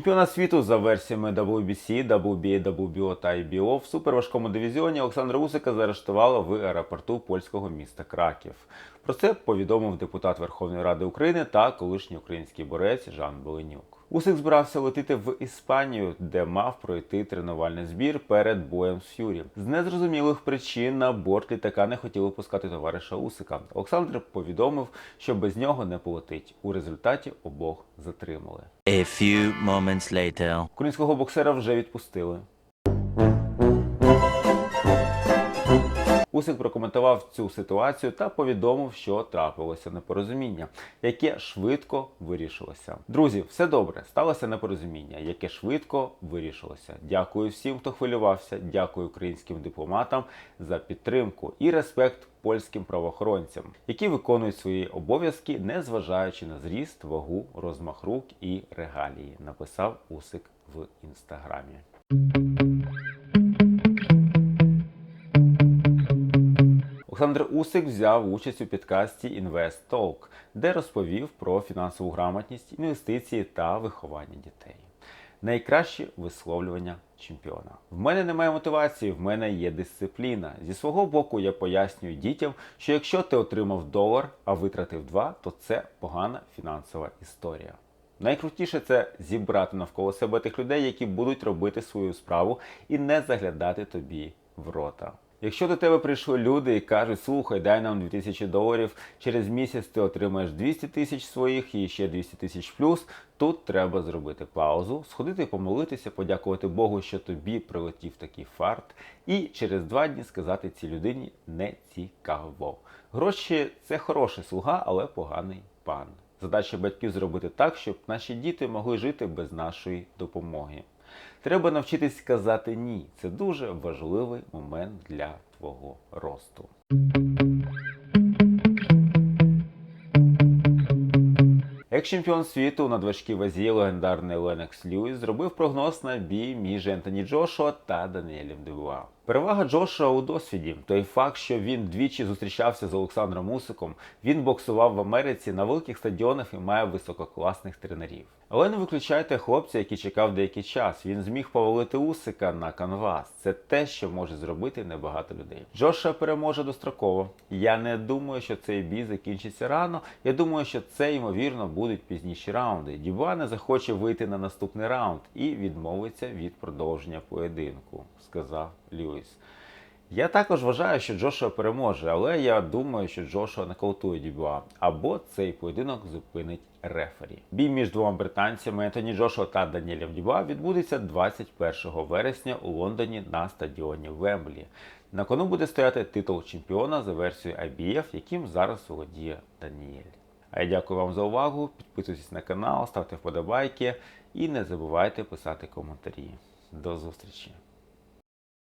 Чемпіона світу за версіями WBC, WBA, WBO та IBO в суперважкому дивізіоні Олександра Усика заарештували в аеропорту польського міста Краків. Про це повідомив депутат Верховної Ради України та колишній український борець Жан Беленюк. Усик збирався летіти в Іспанію, де мав пройти тренувальний збір перед боєм з Ф'юрі. З незрозумілих причин на борт літака не хотіли пускати товариша Усика. Олександр повідомив, що без нього не полетить. У результаті обох затримали. A few moments later. Українського боксера вже відпустили. Усик прокоментував цю ситуацію та повідомив, що трапилося непорозуміння, яке швидко вирішилося. Друзі, все добре, сталося непорозуміння, яке швидко вирішилося. Дякую всім, хто хвилювався. Дякую українським дипломатам за підтримку і респект польським правоохоронцям, які виконують свої обов'язки, не зважаючи на зріст, вагу, розмах рук і регалії. Написав Усик в інстаграмі. Олександр Усик взяв участь у підкасті Invest Talk, де розповів про фінансову грамотність, інвестиції та виховання дітей. Найкращі висловлювання чемпіона. В мене немає мотивації, в мене є дисципліна. Зі свого боку, я пояснюю дітям, що якщо ти отримав долар, а витратив два, то це погана фінансова історія. Найкрутіше це зібрати навколо себе тих людей, які будуть робити свою справу і не заглядати тобі в рота. Якщо до тебе прийшли люди і кажуть, слухай, дай нам 2000 доларів, через місяць ти отримаєш 200 тисяч своїх і ще 200 тисяч плюс, тут треба зробити паузу, сходити помолитися, подякувати Богу, що тобі прилетів такий фарт, і через два дні сказати цій людині не цікаво. Гроші це хороший слуга, але поганий пан. Задача батьків зробити так, щоб наші діти могли жити без нашої допомоги. Треба навчитись сказати ні. Це дуже важливий момент для твого росту. Екс-чемпіон світу на дважкій вазі легендарний Ленекс Льюіс зробив прогноз на бій між Ентоні Джошуа та Даніелем Дебуа. Перевага Джошуа у досвіді. Той факт, що він двічі зустрічався з Олександром Усиком, він боксував в Америці на великих стадіонах і має висококласних тренерів. Але не виключайте хлопця, який чекав деякий час. Він зміг повалити Усика на канвас. Це те, що може зробити небагато людей. Джоша переможе достроково. Я не думаю, що цей бій закінчиться рано. Я думаю, що це ймовірно будуть пізніші раунди. Дюба не захоче вийти на наступний раунд і відмовиться від продовження поєдинку, сказав Льюіс. Я також вважаю, що Джошуа переможе, але я думаю, що Джошуа нокаутує Дюбуа, або цей поєдинок зупинить рефері. Бій між двома британцями Ентоні Джошуа та Даніелем Дюбуа відбудеться 21 вересня у Лондоні на стадіоні Вемблі. На кону буде стояти титул чемпіона за версією IBF, яким зараз володіє Даніель. А я дякую вам за увагу. Підписуйтесь на канал, ставте вподобайки і не забувайте писати коментарі. До зустрічі!